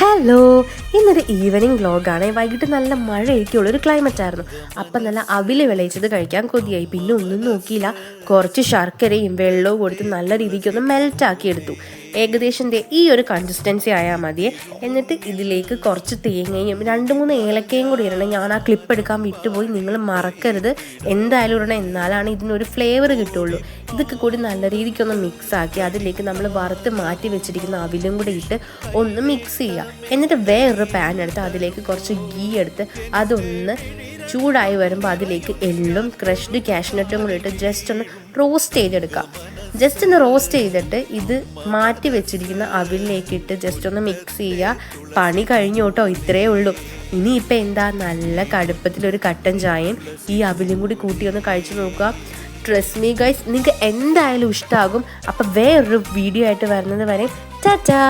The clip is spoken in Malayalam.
Hello, ഇന്നൊരു ഈവനിങ് വ്ലോഗാണ് വൈകിട്ട് നല്ല മഴയൊക്കെയുള്ള ഒരു ക്ലൈമറ്റ് ആയിരുന്നു. അപ്പം നല്ല അവിൽ വിളയിച്ചത് കഴിക്കാൻ കൊതിയായി. പിന്നെ ഒന്നും നോക്കിയില്ല. കുറച്ച് ശർക്കരയും വെള്ളവും കൊടുത്ത് നല്ല രീതിക്കൊന്ന് മെൽറ്റാക്കി എടുത്തു. ഏകദേശം ഈ ഒരു കൺസിസ്റ്റൻസി ആയാൽ മതിയെ എന്നിട്ട് ഇതിലേക്ക് കുറച്ച് തേങ്ങയും രണ്ട് മൂന്ന് ഏലക്കയും കൂടി ഇടണം. ഞാൻ ആ ക്ലിപ്പ് എടുക്കാൻ വിട്ടുപോയി. നിങ്ങൾ മറക്കരുത്. എന്തായാലും ഇടണം. എന്നാലാണ് ഇതിനൊരു ഫ്ലേവർ കിട്ടുള്ളൂ. ഇതൊക്കെ കൂടി നല്ല രീതിക്കൊന്ന് മിക്സ് ആക്കി അതിലേക്ക് നമ്മൾ വറുത്ത് മാറ്റി വെച്ചിരിക്കുന്ന അവിലും കൂടി ഇട്ട് ഒന്ന് മിക്സ് ചെയ്യുക. എന്നിട്ട് വേറൊരു പാൻ എടുത്ത് അതിലേക്ക് കുറച്ച് ഗീ എടുത്ത് അതൊന്ന് ചൂടായി വരുമ്പോൾ അതിലേക്ക് എള്ളും ക്രഷ്ഡ് കാഷ്നട്ടും കൂടി ഇട്ട് ജസ്റ്റ് ഒന്ന് റോസ്റ്റ് ചെയ്തെടുക്കാം. ജസ്റ്റ് ഒന്ന് റോസ്റ്റ് ചെയ്തിട്ട് ഇത് മാറ്റി വെച്ചിരിക്കുന്ന അവിലേക്ക് ഇട്ട് ജസ്റ്റ് ഒന്ന് മിക്സ് ചെയ്യുക പണി കഴിഞ്ഞു കേട്ടോ ഇത്രയേ ഉള്ളൂ. ഇനിയിപ്പോൾ എന്താ നല്ല കടുപ്പത്തിലൊരു കട്ടൻ ചായയും ഈ അവിലും കൂടി കൂട്ടി ഒന്ന് കഴിച്ചു നോക്കുക. ട്രസ് മീ ഗൈസ് നിങ്ങൾക്ക് എന്തായാലും ഇഷ്ടമാകും അപ്പം വേറൊരു വീഡിയോ ആയിട്ട് വരുന്നത് വരെ ടാറ്റാ